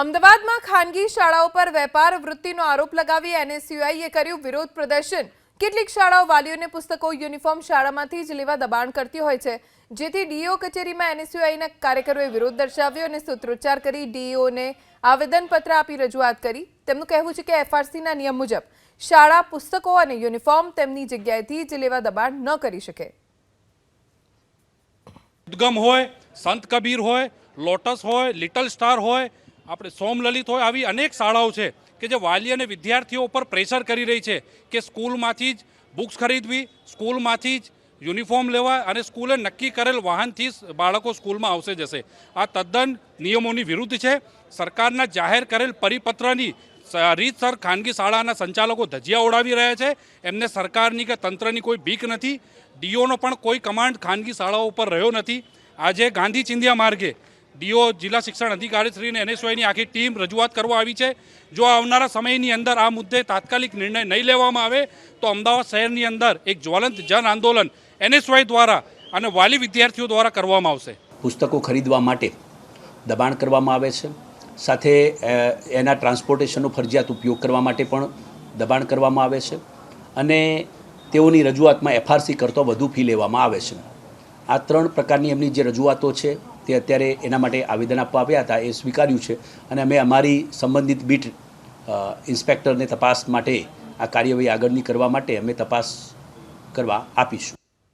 અમદાવાદમાં ખાનગી શાળાઓ પર વેપાર વૃત્તિનો આરોપ લગાવી એનએસયુઆઈએ કર્યું વિરોધ પ્રદર્શન. કેટલીક શાળાઓ વાલીઓને પુસ્તકો, યુનિફોર્મ શાળામાંથી જ લેવા દબાણ કરતી હોય છે. જેથી ડીઓ કચેરીમાં એનએસયુઆઈના કાર્યકરોએ વિરોધ દર્શાવ્યો અને સૂત્રોચ્ચાર કરી ડીઓને આવેદનપત્ર આપી રજૂઆત કરી. તેમનું કહેવું છે કે એફઆરસીના નિયમ મુજબ શાળા પુસ્તકો અને યુનિફોર્મ તેમની જગ્યાએથી જ લેવા દબાણ ન કરી શકે. ઉદ્ગમ હોય, સંત કબીર હોય, લોટસ હોય, લિટલ સ્ટાર હોય આપણે સોમલલિત હોય આવી અનેક શાળાઓ છે કે જે વાલી અને વિદ્યાર્થીઓ ઉપર પ્રેશર કરી રહી છે કે સ્કૂલમાંથી જ બુક્સ ખરીદવી, સ્કૂલમાંથી જ યુનિફોર્મ લેવા અને સ્કૂલે નક્કી કરેલ વાહનથી બાળકો સ્કૂલમાં આવશે જશે. આ તદ્દન નિયમોની વિરુદ્ધ છે. સરકારના જાહેર કરેલ પરિપત્રની રીતસર ખાનગી શાળાના સંચાલકો ધજિયા ઉડાવી રહ્યા છે. એમને સરકારની કે તંત્રની કોઈ બીક નથી. ડીઓનો પણ કોઈ કમાન્ડ ખાનગી શાળાઓ ઉપર રહ્યો નથી. આજે ગાંધી ચિંધ્યા માર્ગે ડીઓ જિલ્લા શિક્ષણ અધિકારી શ્રીને એનએસવાયની આખી ટીમ રજૂઆત કરવા આવી છે. જો આવનારા સમયની અંદર આ મુદ્દે તાત્કાલિક નિર્ણય નહીં લેવામાં આવે, તો અમદાવાદ શહેરની અંદર એક જ્વલંત જન આંદોલન એનએસવાય દ્વારા અને વાલી વિદ્યાર્થીઓ દ્વારા કરવામાં આવશે. પુસ્તકો ખરીદવા માટે દબાણ કરવામાં આવે છે. સાથે એના ટ્રાન્સપોર્ટેશનનો ફરજિયાત ઉપયોગ કરવા માટે પણ દબાણ કરવામાં આવે છે. અને તેઓની રજૂઆતમાં એફઆરસી કરતો વધુ ફી લેવામાં આવે છે. આ ત્રણ પ્રકારની એમની જે રજૂઆતો છે તે અત્યારે એના માટે આવેદન આપવા આવ્યા હતા, એ સ્વીકાર્યું છે. અને અમે અમારી સંબંધિત બીટ ઇન્સ્પેક્ટરને તપાસ માટે આ કાર્યવાહી આગળની કરવા માટે અમે તપાસ કરવા આપીશું.